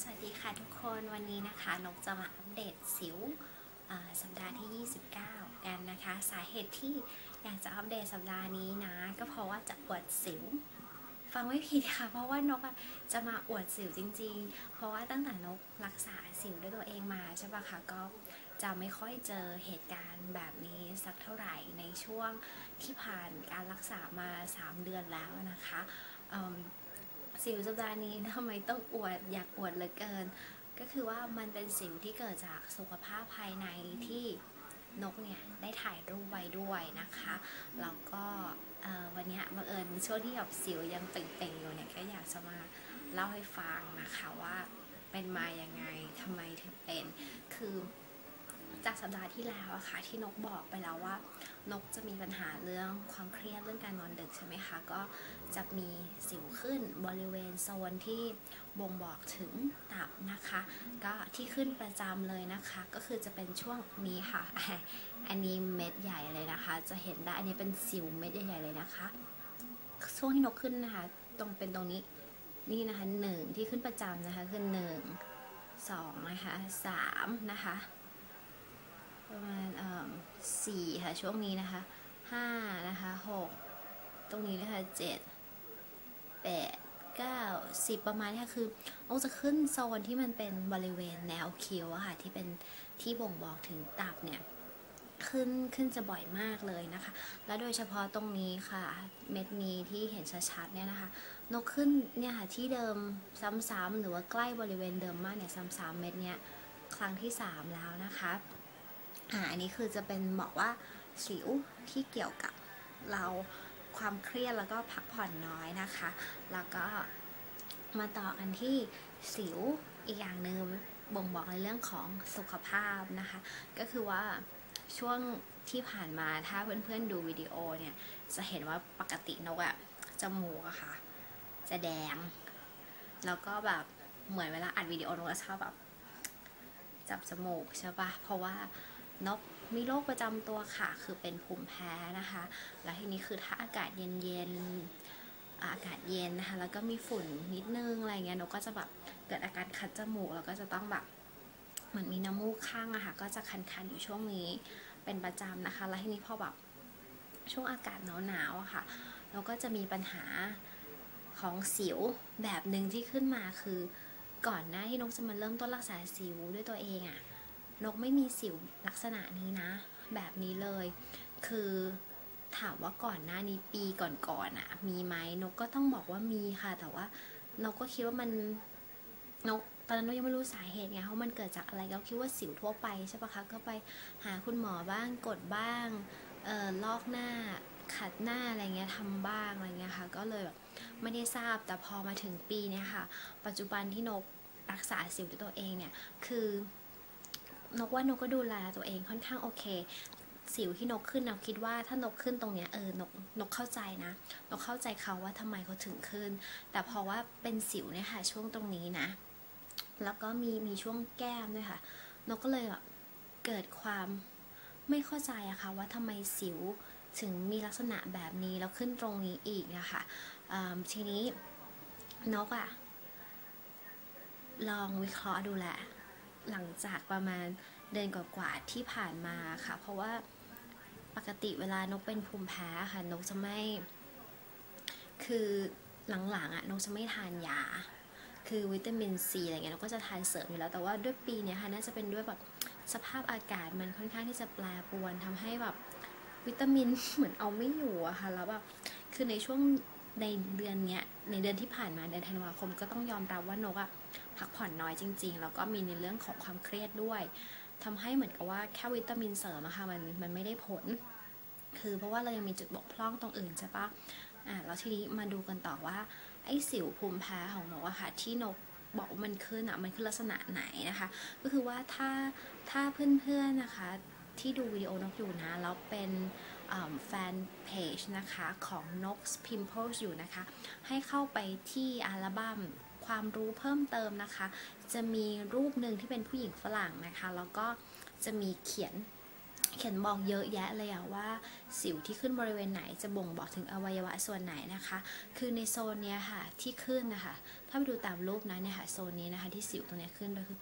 สวัสดีค่ะทุกคนวันนี้นะคะนกจะมาอัปเดตสิวสัปดาห์ที่ 29 กันนะคะ สาเหตุที่อยากจะอัปเดตสัปดาห์นี้นะ ก็เพราะว่าจะอวดสิว ฟังไม่ผิดค่ะ เพราะว่านกจะมาอวดสิวจริง ๆ เพราะว่าตั้งแต่นกรักษาสิวด้วยตัวเองมาใช่ปะคะก็จะไม่ค่อยเจอเหตุการณ์แบบนี้สักเท่าไหร่ในช่วงที่ผ่านการรักษามา 3 เดือนแล้วนะคะ สิวสัปดาห์นี้ทำไมต้องอวดอยากอวดเหลือเกิน ก็คือว่ามันเป็นสิวที่เกิดจากสุขภาพภายในที่นกเนี่ยได้ถ่ายรูปไว้ด้วยนะคะแล้วก็วันนี้บังเอิญช่วงที่แบบสิวยังเป่งๆอยู่เนี่ยก็อยากจะมาเล่าให้ฟังนะคะว่าเป็นมาอยังไงทำไมถึงเป็น คือจากสัปดาห์ที่แล้วอะค่ะที่นกบอกไปแล้วว่า นกจะมีปัญหาเรื่องความเครียดเรื่องการนอนดึกใช่ไหมคะก็ จะมีสิวขึ้นบริเวณโซนที่บ่งบอกถึงตับนะคะ ก็ที่ขึ้นประจำเลยนะคะ ก็คือจะเป็นช่วงนี้ค่ะ อันนี้เม็ดใหญ่เลยนะคะ จะเห็นได้ อันนี้เป็นสิวเม็ดใหญ่ๆเลยนะคะ ช่วงที่นกขึ้นนะคะ ตรงเป็นตรงนี้ นี่นะคะหนึ่งที่ขึ้นประจำนะคะคือหนึ่งสองนะคะสามนะคะประมาณสี่ค่ะช่วงนี้นะคะห้านะคะหกตรงนี้นะคะเจ็ด แปดเก้าสิบประมาณนี้ค่ะคือโอจะขึ้นโซนที่มันเป็นบริเวณแนวคิ้วอะค่ะที่เป็นที่บ่งบอกถึงตับเนี่ยขึ้นขึ้นจะบ่อยมากเลยนะคะ และโดยเฉพาะตรงนี้ค่ะ เม็ดนี้ที่เห็นชัดๆเนี่ยนะคะ นกขึ้นเนี่ยค่ะที่เดิมซ้ำๆหรือว่าใกล้บริเวณเดิมมากเนี่ยซ้ำๆเม็ดเนี้ยครั้งที่ 3 แล้วนะคะอ่าอันนี้คือจะเป็นบอกว่าสิวที่เกี่ยวกับเรา ความเครียดแล้วก็พักผ่อนน้อยนะคะ แล้วก็มาต่อกันที่สิวอีกอย่างหนึ่งบ่งบอกในเรื่องของสุขภาพนะคะ ก็คือว่าช่วงที่ผ่านมาถ้าเพื่อนๆดูวิดีโอเนี่ย จะเห็นว่าปกตินกอะจมูกอะค่ะ จะแดง แล้วก็แบบเหมือนเวลาอัดวิดีโอนกจะชอบแบบจับจมูกใช่ปะเพราะว่านก มีโรคประจำตัวค่ะ คือเป็นภูมิแพ้นะคะ แล้วทีนี้คือถ้าอากาศเย็นๆ อากาศเย็นนะคะ แล้วก็มีฝุ่นนิดนึงอะไรเงี้ยนกก็จะแบบเกิดอาการคัดจมูก แล้วก็จะต้องแบบเหมือนมีน้ำมูกข้างอะค่ะ ก็จะคันๆอยู่ช่วงนี้เป็นประจำนะคะ แล้วทีนี้พอแบบช่วงอากาศหนาวๆอะค่ะ เราก็จะมีปัญหาของสิวแบบหนึ่งที่ขึ้นมาคือก่อนหน้าที่นกจะมาเริ่มต้นรักษาสิวด้วยตัวเองอะ นกไม่มีสิวลักษณะนี้นะ แบบนี้เลย คือถามว่าก่อนหน้านี้ปีก่อนๆอะมีไหมนกก็ต้องบอกว่ามีค่ะ แต่ว่านกก็คิดว่ามันนกตอนนั้นนกยังไม่รู้สาเหตุไงเพราะมันเกิดจากอะไรก็คิดว่าสิวทั่วไปใช่ปะคะก็ไปหาคุณหมอบ้างกดบ้างเอ่อลอกหน้าขัดหน้าอะไรเงี้ยทำบ้างอะไรเงี้ยค่ะ ก็เลยแบบไม่ได้ทราบแต่พอมาถึงปีเนี้ยค่ะ ปัจจุบันที่นกรักษาสิวด้วยตัวเองเนี่ยคือ นกว่านกก็ดูแลตัวเองค่อนข้างโอเค สิวที่นกขึ้นนกคิดว่าถ้านกขึ้นตรงเนี้ยเออนกนกเข้าใจนะนกเข้าใจเขาว่าทำไมเขาถึงขึ้น แต่เพราะว่าเป็นสิวเนี่ยค่ะช่วงตรงนี้นะ แล้วก็มีมีช่วงแก้มด้วยค่ะ นกก็เลยแบบเกิดความไม่เข้าใจอะค่ะว่าทำไมสิวถึงมีลักษณะแบบนี้แล้วขึ้นตรงนี้อีกนะคะอ่าทีนี้นกอะลองวิเคราะห์ดูแหละ หลังจากประมาณเดือนกว่าๆที่ผ่านมาค่ะ เพราะว่าปกติเวลานกเป็นภูมิแพ้ค่ะนกจะไม่ คือหลังๆอะนกจะไม่ทานยา คือวิตามินซีอะไรเงี้ยนกก็จะทานเสริมอยู่แล้วแต่ว่าด้วยปีเนี้ยค่ะน่าจะเป็นด้วยแบบสภาพอากาศมันค่อนข้างที่จะแปรปรวนทำให้แบบวิตามินเหมือนเอาไม่อยู่อะค่ะแล้วแบบคือในช่วง ในเดือนเนี้ยในเดือนที่ผ่านมาเดือนธันวาคมก็ต้องยอมรับว่านกอะพักผ่อนน้อยจริง ๆ แล้วก็มีในเรื่องของความเครียดด้วยทำให้เหมือนกับว่าแค่วิตามินเสริมอะค่ะมันมันไม่ได้ผล คือเพราะว่าเรายังมีจุดบกพร่องตรงอื่นใช่ปะอะแล้วทีนี้มาดูกันต่อว่าไอ้สิวภูมิแพ้ของนกอะค่ะที่นกบอกว่ามันขึ้นอะมันคือลักษณะไหนนะคะ ก็คือว่าถ้าถ้าเพื่อนๆนะคะที่ดูวิดีโอนกอยู่นะแล้วเป็น แฟนเพจนะคะของ Nox Pimples อยู่นะคะ ให้เข้าไปที่อัลบั้มความรู้เพิ่มเติมนะคะ จะมีรูปหนึ่งที่เป็นผู้หญิงฝรั่งนะคะ แล้วก็จะมีเขียนเขียนบอกเยอะแยะเลยอะว่าสิวที่ขึ้นบริเวณไหนจะบ่งบอกถึงอวัยวะส่วนไหนนะคะ คือในโซนเนี้ยค่ะที่ขึ้นนะคะ ถ้าไปดูตามรูปนะเนี่ยค่ะโซนนี้นะคะที่สิวตรงเนี้ยขึ้นก็คือ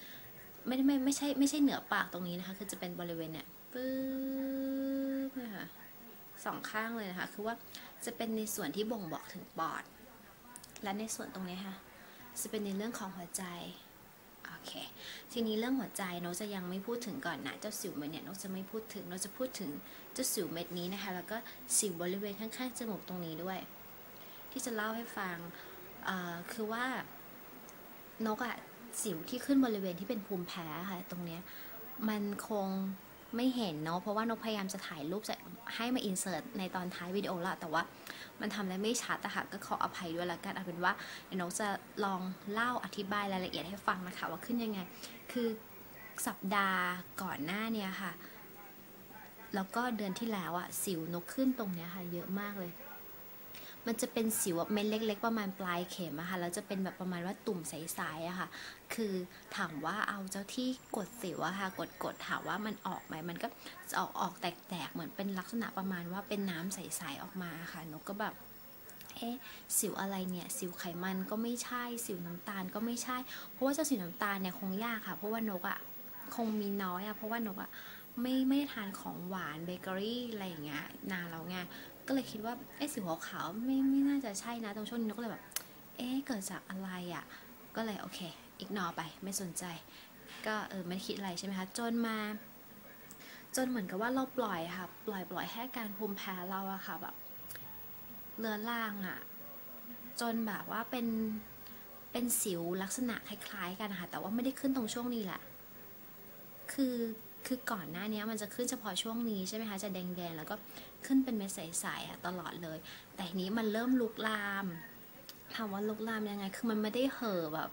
ไม่ได้ไม่ไม่ใช่ไม่ใช่เหนือปากตรงนี้นะคะ คือจะเป็นบริเวณเนี่ยปึ๊บเนี่ยค่ะ สองข้างเลยนะคะ คือว่าจะเป็นในส่วนที่บ่งบอกถึงปอด และในส่วนตรงนี้ค่ะ จะเป็นในเรื่องของหัวใจ โอเค ทีนี้เรื่องหัวใจนตจะยังไม่พูดถึงก่อนนะ เจ้าสิวเม็ดเนี่ยนตจะไม่พูดถึงนตจะพูดถึงเจ้าสิวเม็ดนี้นะคะ แล้วก็สิวบริเวณข้างๆจมูกตรงนี้ด้วย ที่จะเล่าให้ฟัง คือว่านกอะสิวที่ขึ้นบริเวณที่เป็นภูมิแพ้ค่ะ ตรงเนี้ยมันคง ไม่เห็นเนาะเพราะว่านกพยายามจะถ่ายรูปจะให้มาอินเสิร์ตในตอนท้ายวิดีโอละแต่ว่ามันทำได้ไม่ชัดอะค่ะก็ขออภัยด้วยละกันเอาเป็นว่าเดี๋ยวนกจะลองเล่าอธิบายรายละเอียดให้ฟังนะคะ ว่าขึ้นยังไง คือสัปดาห์ก่อนหน้าเนี่ยค่ะ แล้วก็เดือนที่แล้วอะสิวนกขึ้นตรงเนี้ยค่ะ เยอะมากเลย มันจะเป็นสิวเม็ดเล็ก ๆ ประมาณปลายเข็มอะค่ะแล้วจะเป็นแบบประมาณว่าตุ่มใสๆอะค่ะ คือถามว่าเอาเจ้าที่กดสิวอะค่ะ กดกดถามว่ามันออกไหมมันก็จะออกออกแตกๆเหมือนเป็นลักษณะประมาณว่าเป็นน้ำใสๆออกมาค่ะนกก็แบบเอ๊ะสิวอะไรเนี่ย สิวไขมันก็ไม่ใช่ สิวน้ำตาลก็ไม่ใช่ เพราะว่าเจ้าสิวน้ำตาลเนี่ยคงยากค่ะ เพราะว่านกอะคงมีน้อยอะเพราะว่านกอะไม่ไม่ทานของหวานเบเกอรี่อะไรอย่างเงี้ยนานแล้วไง ก็เลยคิดว่าเอ๊ะสิวขาวๆไม่ไม่น่าจะใช่นะตรงช่วงนี้นกก็เลยแบบเอ๊ะเกิดจากอะไรอะ่ะ ก็เลยโอเคอีกนอไปไม่สนใจ ก็เออไม่คิดอะไรใช่ไหมคะจนมา จนเหมือนกับว่าเราปล่อยค่ะ ปล่อยปล่อยให้การภูมิแพ้เราอะค่ะแบบเลือล่างอะจนแบบว่าเป็นเป็นสิวลักษณะคล้ายๆกันนะคะแต่ว่าไม่ได้ขึ้นตรงช่วงนี้แหละ คือ คือก่อนหน้านี้มันจะขึ้นเฉพาะช่วงนี้ใช่ไหมคะ จะแดงๆ แล้วก็ขึ้นเป็นเม็ดใสๆอะตลอดเลย แต่นี้มันเริ่มลุกลามถามว่าลุกลามยังไง คือมันไม่ได้เห่อแบบ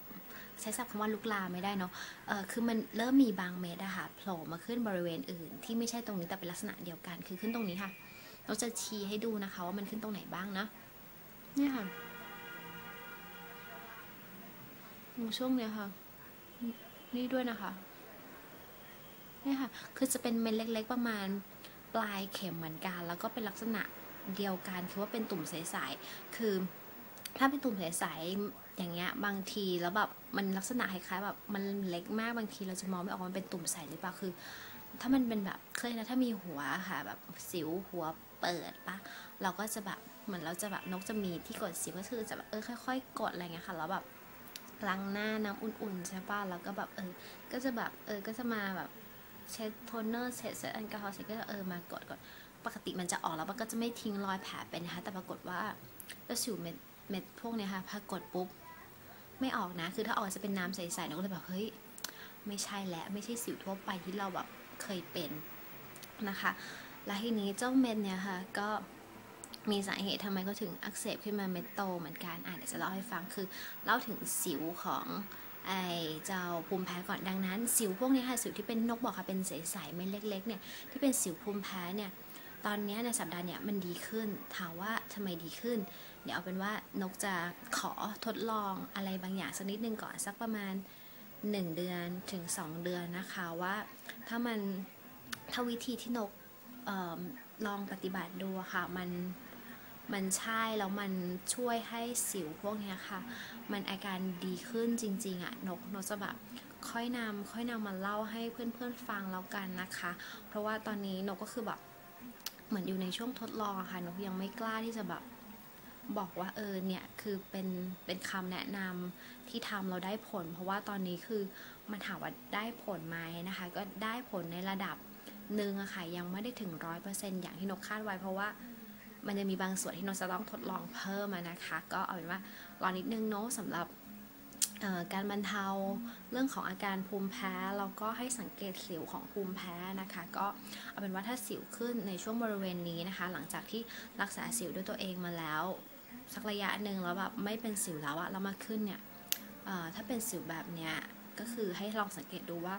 ใช้ศัพท์คำว่าลุกลามไม่ได้เนาะเออคือมันเริ่มมีบางเม็ดอะค่ะโผล่มาขึ้นบริเวณอื่น ที่ไม่ใช่ตรงนี้แต่เป็นลักษณะเดียวกัน คือขึ้นตรงนี้ค่ะ เราจะชี้ให้ดูนะคะว่ามันขึ้นตรงไหนบ้างนะ เนี่ยค่ะช่วงเนี้ยค่ะ นี่ด้วยนะคะ นี่ค่ะ คือจะเป็นเม็ดเล็ก ๆ ประมาณปลายเข็มเหมือนกัน แล้วก็เป็นลักษณะเดียวกัน คือว่าเป็นตุ่มใสๆ คือถ้าเป็นตุ่มใสๆ อย่างเงี้ย บางทีแล้วแบบมันลักษณะคล้ายๆแบบมันเล็กมาก บางทีเราจะมองไม่ออกมันเป็นตุ่มใสหรือเปล่า คือ ถ้ามันเป็นแบบเคยนะ ถ้ามีหัวค่ะแบบสิวหัวเปิดปะเราก็จะแบบเหมือนเราจะแบบนกจะมีที่กดสิวก็คือจะแบบเออค่อย ๆ กดอะไรเงี้ยค่ะ แล้วแบบล้างหน้าน้ำอุ่นๆใช่ปะแล้วก็แบบเออ ก็จะแบบเออ ก็จะมาแบบ เช็ดโทนเนอร์เสร็จเสร็จแอลกอฮอล์เสร็จก็เออมากดกดปกติมันจะออกแล้วมันก็จะไม่ทิ้งรอยแผลเป็นนะคะแต่ปรากฏว่าแล้วสิวเม็ดเม็ดพวกเนี้ยค่ะพอกดปุ๊บไม่ออกนะ คือถ้าออกจะเป็นน้ำใสๆหนูก็เลยแบบเฮ้ยไม่ใช่แล้วไม่ใช่สิวทั่วไปที่เราแบบเคยเป็นนะคะ แล้วทีนี้เจ้าเม็ดเนี่ยค่ะก็มีสาเหตุทำไมเขาถึงอักเสบขึ้นมาเม็ดโตเหมือนกันอะเดี๋ยวจะเล่าให้ฟังคือเล่าถึงสิวของ ไอเจ้าภูมิแพ้ก่อนดังนั้น สิวพวกนี้ค่ะสิวที่เป็นนกบอกค่ะเป็นใสๆไม่เล็กๆเนี่ยที่เป็นสิวภูมิแพ้เนี่ยตอนนี้ในสัปดาห์เนี่ยมันดีขึ้นถามว่าทำไมดีขึ้น เดี๋ยวเอาเป็นว่านกจะขอทดลองอะไรบางอย่างสักนิดนึงก่อนสักประมาณ 1 เดือนถึง 2 เดือนนะคะว่าถ้ามันถ้าวิธีที่นกออลองปฏิบัติดูค่ะมัน มันใช่แล้วมันช่วยให้สิวพวกนี้ค่ะ มันอาการดีขึ้นจริงๆอะนกนกจะแบบค่อยนำค่อยนำมาเล่าให้เพื่อนๆฟังแล้วกันนะคะ เพราะว่าตอนนี้นกก็คือแบบเหมือนอยู่ในช่วงทดลองะค่ะนกยังไม่กล้าที่จะแบบบอกว่าเออเนี่ยคือเป็นเป็นคำแนะนำที่ทำเราได้ผล เพราะว่าตอนนี้คือมันถามว่าได้ผลไหมนะคะ ก็ได้ผลในระดับหนึ่งอะค่ะยังไม่ได้ถึงร้อยเปอร์เซ็นต์อย่างที่นกคาดไว้เพราะว่า มันจะมีบางส่วนที่นกจะต้องทดลองเพิ่มนะคะ ก็เอาเป็นว่ารอนิดนึงเนาะสำหรับการบรรเทาเรื่องของอาการภูมิแพ้เราก็ให้สังเกตสิวของภูมิแพ้นะคะ ก็เอาเป็นว่าถ้าสิวขึ้นในช่วงบริเวณนี้นะคะ หลังจากที่รักษาสิวด้วยตัวเองมาแล้ว สักระยะหนึ่งแล้วแบบไม่เป็นสิวแล้วอะแล้วมาขึ้นเนี่ยถ้าเป็นสิวแบบเนี้ยก็คือให้ลองสังเกตดูว่า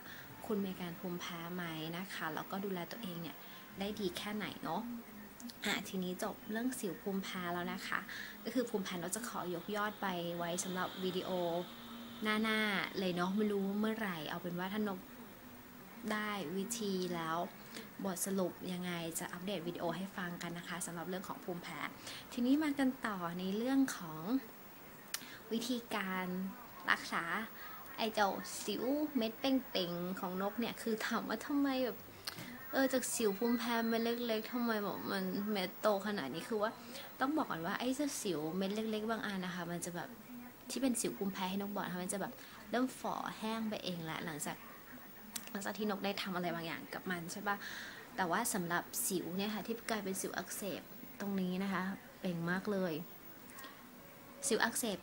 คุณมีการภูมิแพ้ไหมนะคะแล้วก็ดูแลตัวเองเนี่ยได้ดีแค่ไหนเนาะ อะทีนี้จบเรื่องสิวภูมิแพ้แล้วนะคะ ก็คือภูมิแพ้เราจะขอยกยอดไปไว้สำหรับวิดีโอหน้าหน้าเลยเนาะไม่รู้เมื่อไหร่ เอาเป็นว่าท่านนกได้วิธีแล้วบทสรุปยังไงจะอัปเดตวิดีโอให้ฟังกันนะคะสำหรับเรื่องของภูมิแพ้ทีนี้มากันต่อในเรื่องของวิธีการรักษาไอเจ้าสิวเม็ดเป่งๆของนกเนี่ยคือถามว่าทำไมแบบ เออจากสิวภูมิแพ้เม็ดเล็ก ๆทำไมแบบมันเม็ดโตขนาดนี้คือว่าต้องบอกก่อนว่าไอ้เจ้าสิวเม็ดเล็ก ๆ บางอันนะคะ มันจะแบบที่เป็นสิวภูมิแพ้ให้นกบอกนะคะมันจะแบบเริ่มฝ่อแห้งไปเองแหละหลังจากหลังจากที่นกได้ทำอะไรบางอย่างกับมันใช่ปะแต่ว่าสำหรับสิวเนี่ยค่ะที่กลายเป็นสิวอักเสบตรงนี้นะคะเป่งมากเลย สิวอักเสบ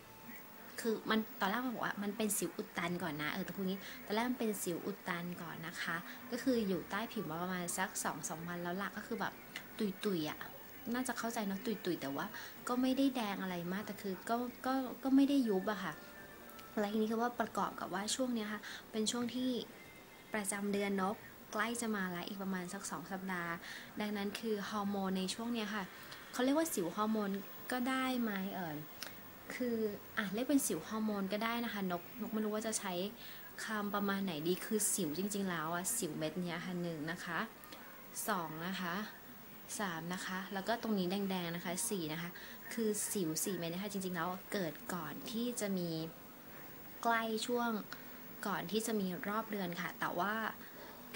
คือมันตอนแรกมันบอกว่ามันเป็นสิวอุดตันก่อนนะเออแต่พวกนี้ตอนแรกมันเป็นสิวอุดตันก่อนนะคะ ก็คืออยู่ใต้ผิวมาประมาณสักสองสองวันแล้วล่ะก็คือแบบตุยตุยอะน่าจะเข้าใจเนอะตุยตุยๆแต่ว่า ก็ไม่ได้แดงอะไรมากแต่คือก็ก็ก็ไม่ได้ยุบอะค่ะแล้วทีนี้คือว่าประกอบกับว่าช่วงเนี้ยค่ะเป็นช่วงที่ประจำเดือนนกใกล้จะมาแล้วอีกประมาณสักสองสัปดาห์ ดังนั้นคือฮอร์โมนในช่วงเนี้ยค่ะเขาเรียกว่าสิวฮอร์โมนก็ได้ไหมเออ คืออะเรียกเป็นสิวฮอร์โมนก็ได้นะคะ นกนกไม่รู้ว่าจะใช้คำประมาณไหนดีคือสิวจริง ๆ แล้วอะสิวเม็ดเนี้ยค่ะหนึ่งนะคะสองนะคะสามนะคะ แล้วก็ตรงนี้แดง ๆ นะคะสี่นะคะ คือสิวสี่เม็ดนะคะจริง ๆ แล้วเกิดก่อนที่จะมีใกล้ช่วงก่อนที่จะมีรอบเดือนค่ะ แต่ว่า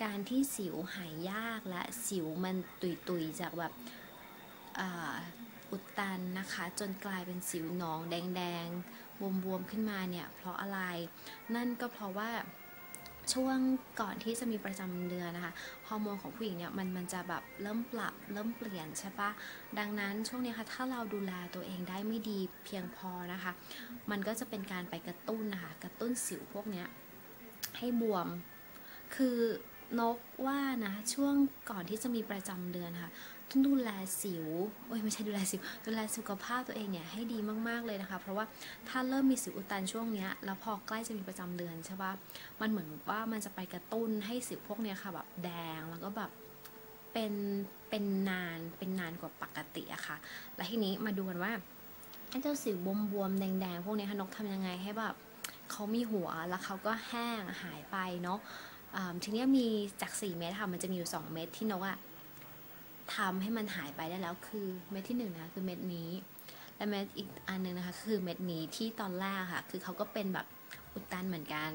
การที่สิวหายยากและสิวมันตุยๆจากแบบ อุดตันนะคะ จนกลายเป็นสิวหนองแดงๆบวมๆขึ้นมาเนี่ยเพราะอะไร นั่นก็เพราะว่าช่วงก่อนที่จะมีประจำเดือนนะคะฮอร์โมนของผู้หญิงเนี่ยมันมันจะแบบเริ่มปรับเริ่มเปลี่ยนใช่ปะดังนั้นช่วงนี้ค่ะถ้าเราดูแลตัวเองได้ไม่ดีเพียงพอนะคะ มันก็จะเป็นการไปกระตุ้นนะคะกระตุ้นสิวพวกเนี้ยให้บวม คือ นกว่านะช่วงก่อนที่จะมีประจำเดือนค่ะต้องดูแลสิวโอ้ยไม่ใช่ดูแลสิว ดูแลสุขภาพตัวเองเนี่ยให้ดีมากๆเลยนะคะ เพราะว่าถ้าเริ่มมีสิวอุดตันช่วงเนี้ยแล้วพอใกล้จะมีประจำเดือนใช่ปะมันเหมือนว่ามันจะไปกระตุ้นให้สิวพวกเนี้ยค่ะแบบแดงแล้วก็แบบเป็นเป็นนานเป็นนานกว่าปกติอะค่ะ แล้วทีนี้มาดูกันว่าไอ้เจ้าสิวบวมๆแดงๆพวกนี้ค่ะนกทำยังไงให้แบบเขามีหัวแล้วเขาก็แห้งหายไปเนาะ ทีนี้มีจาก4เม็ดค่ะมันจะมีอยู่ 2 เม็ดที่นกอะทำให้มันหายไปได้แล้วคือเม็ดที่1นะคะคือเม็ดนี้ และเม็ดอีกอันหนึงนะคะคือเม็ดนี้ที่ตอนแรกค่ะ คือเขาก็เป็นแบบอุดตันเหมือนกัน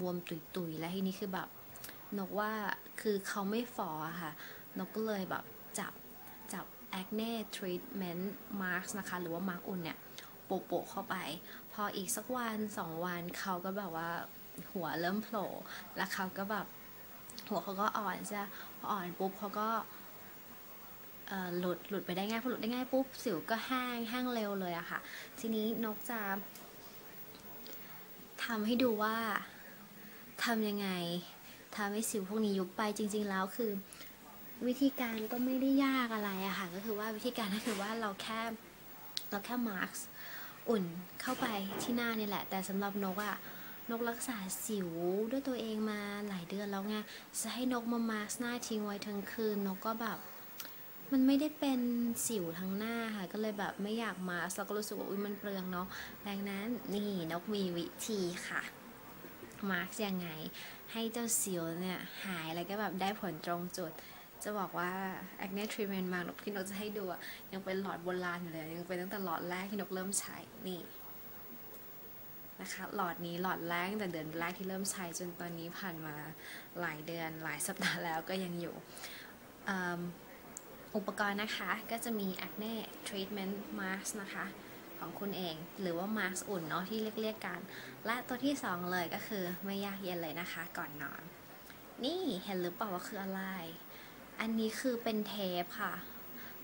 บวมๆตุยๆ และทีนี้คือแบบนกว่าคือเขาไม่ฟออค่ะ นกก็เลยแบบจับจับ acne treatment mask นะคะ หรือว่ามาร์กอุ่นเนี่ย โปะๆเข้าไป พออีกสักวันสองวันเขาก็แบบว่า หัวเริ่มโผล่แล้วเขาก็แบบหัวเขาก็อ่อนใช่พออ่อนปุ๊บเขาก็หลุดหลุดไปได้ง่ายพอหลุดได้ง่ายปุ๊บสิวก็แห้งแห้งเร็วเลยอะค่ะ ทีนี้นกจะทำให้ดูว่าทำยังไงทำให้สิวพวกนี้ยุบไปจริง ๆ แล้วคือ วิธีการก็ไม่ได้ยากอะไรอะค่ะ ก็คือว่าวิธีการก็คือว่าเราแค่เราแค่มาร์กอุ่นเข้าไปที่หน้านี่แหละ แต่สำหรับนกอะ นกรักษาสิวด้วยตัวเองมาหลายเดือนแล้วไงจะให้นกมามาสหน้าทิ้งไว้ทั้งคืนนกก็แบบมันไม่ได้เป็นสิวทั้งหน้าค่ะ ก็เลยแบบไม่อยากมาสแล้วก็รู้สึกว่าอุ้ยมันเปลืองเนาะดังนั้นนี่นกมีวิธีค่ะ มาร์กยังไง ให้เจ้าสิวเนี่ยหายแล้วก็แบบได้ผลตรงจุด จะบอกว่า acne treatment มากนกที่นกจะให้ดูอะยังเป็นหลอดโบราณอยู่เลย ยังเป็นตั้งแต่หลอดแรกที่นกเริ่มใช้นี่ นะคะ หลอดนี้หลอดแรกแต่เดือนแรกที่เริ่มใช้จนตอนนี้ผ่านมาหลายเดือนหลายสัปดาห์แล้วก็ยังอยู่อ,อุปกรณ์นะคะก็จะมี acne treatment mask นะคะของคุณเอง หรือว่า mask อุ่นเนาะที่เรียกๆกัน และตัวที่ 2 เลยก็คือไม่ยากเย็นเลยนะคะ ก่อนนอน นี่เห็นหรือเปล่าว่าคืออะไร อันนี้คือเป็นเทปค่ะ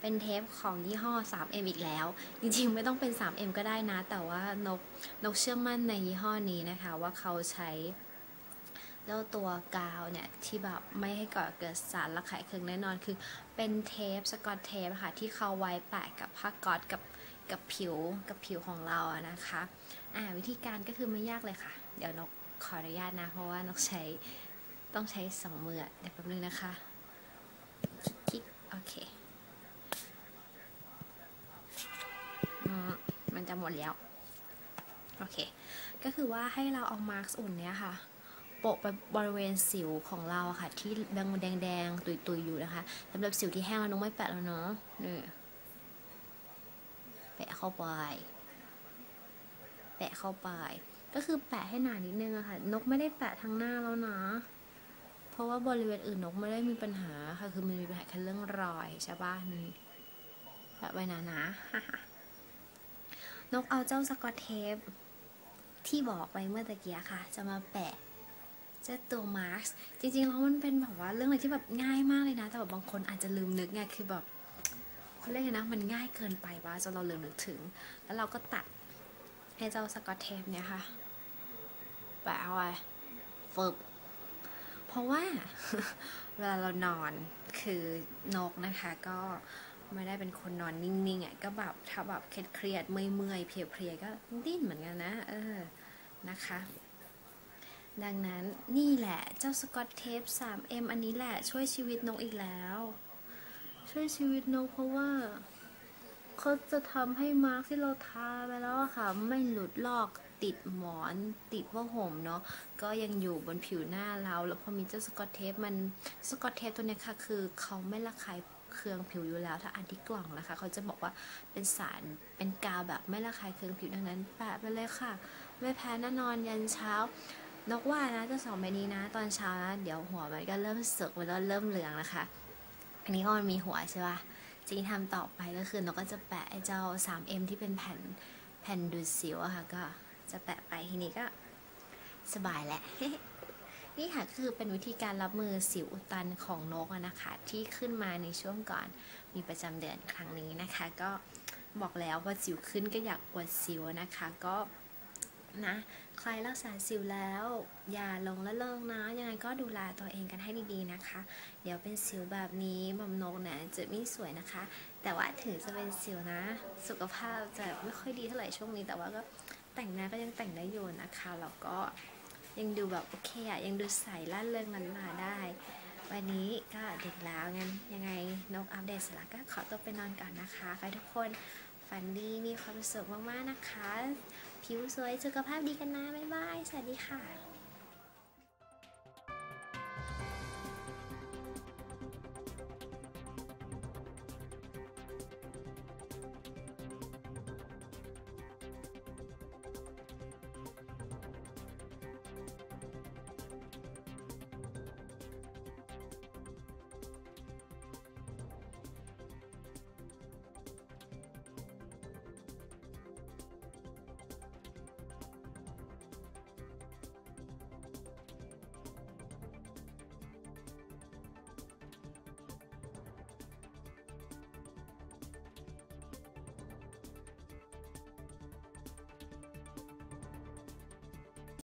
เป็นเทปของยี่ห้อ 3M อีกแล้ว จริงๆ ไม่ต้องเป็น 3M ก็ได้นะ แต่ว่านกนกเชื่อมั่นในยี่ห้อนี้นะคะ ว่าเขาใช้เจ้าตัวกาวเนี่ย ที่แบบไม่ให้ก่อเกิดสารระคายเคืองแน่นอนคือ เป็นเทปสกอตเทปค่ะ ที่เขาไว้แปะกับผ้าก๊อตกับกับผิวกับผิวของเราอะนะคะอ่าวิธีการก็คือไม่ยากเลยค่ะ เดี๋ยวนกขออนุญาตนะ เพราะว่านกใช้ต้องใช้สองมือเดี๋ยวแป๊บนึงนะคะคลิกโอเค อืมมันจะหม ดแล้ว โอเค ก็คือว่าให้เราเอามาร์กอุ่นเนี้ยค่ะ โปะไปบริเวณสิวของเราค่ะ ที่แดงแดงแดงๆตุยๆอยู่นะคะสำหรับสิวที่แห้งแล้วน้องไม่แปะแล้วเนาะนี่แปะเข้าไป แปะเข้าไป ก็คือแปะให้หนานิดนึงอะค่ะ นกไม่ได้แปะทั้งหน้าแล้วนะเพราะว่าบริเวณอื่นนกไม่ได้มีปัญหาค่ะ คือมันมีปัญหาแค่เรื่องรอยใช่ป่ะนี่แปะไว้นะนะ นกเอาเจ้าสกอตเทปที่บอกไปเมื่อตะกี้ค่ะ จะมาแปะเจ้าตัวมาร์คจริงๆแล้วมันเป็นแบบว่าเรื่องอะไรที่แบบง่ายมากเลยนะ แต่แบบบางคนอาจจะลืมนึกไงคือแบบเขาเรียกไงนะมันง่ายเกินไปว่าจนเราลืมนึกถึง แล้วเราก็ตัดให้เจ้าสกอตเทปเนี่ยค่ะแปะเอาไว้ฝึกเพราะว่าเวลาเรานอนคือนกนะคะก็ ไม่ได้เป็นคนนอนนิ่งๆอะก็แบบถ้าแบบเครียดเมื่อยๆเพลียๆก็ดิ้นเหมือนกันนะ เออนะคะดังนั้นนี่แหละเจ้าสกอตเทป 3M อันนี้แหละช่วยชีวิตนกอีกแล้ว ช่วยชีวิตนกเพราะว่าเขาจะทำให้มาร์กที่เราทาไปแล้วค่ะ ไม่หลุดลอกติดหมอนติดผ้าห่มเนาะก็ยังอยู่บนผิวหน้าเรา แล้วพอมีเจ้าสกอตเทปมันสกอตเทปตัวนี้ค่ะ คือเขาไม่ระคาย เคืองผิวอยู่แล้ว ถ้าอ่านที่กล่องนะคะ เขาจะบอกว่าเป็นสารเป็นกาวแบบไม่ระคายเคืองผิวดังนั้นแปะไปเลยค่ะ ไม่แพ้แน่นอนยันเช้านกว่านะจะสองใบนี้นะ ตอนเช้านะเดี๋ยวหัวมันก็เริ่มสึกมันแล้วเริ่มเหลืองนะคะ อันนี้ก็มันมีหัวใช่ปะจริงทำต่อไปก็คือนกก็จะแปะไอ้เจ้า 3M ที่เป็นแผ่นแผ่นดูดสิวอะค่ะ ก็จะแปะไปทีนี้ก็สบายแหละ นี่ค่ะคือเป็นวิธีการรับมือสิวอุดตันของนกนะคะ ที่ขึ้นมาในช่วงก่อนมีประจำเดือนครั้งนี้นะคะ ก็บอกแล้วว่าสิวขึ้นก็อยากปวดสิวนะคะก็นะใครรักษาสิวแล้ว อย่าลงละเลิกนะ ยังไงก็ดูแลตัวเองกันให้ดีๆนะคะ เดี๋ยวเป็นสิวแบบนี้หมอมนกนะจะไม่สวยนะคะ แต่ว่าถึงจะเป็นสิวนะ สุขภาพจะไม่ค่อยดีเท่าไหร่ช่วงนี้ แต่ว่าก็แต่งหน้าก็ยังแต่งได้อยู่นะคะแล้วก็ ยังดูแบบโอเคอะยังดูใสล่าเริงลันมาได้ วันนี้ก็ดึกแล้วงั้นยังไงนกอัปเดตเสร็จแล้วก็ขอตัวไปนอนก่อนนะคะใครทุกคนฝันดีมีความสุขมากๆนะคะ ผิวสวยสุขภาพดีกันนะ บ๊ายบาย สวัสดีค่ะ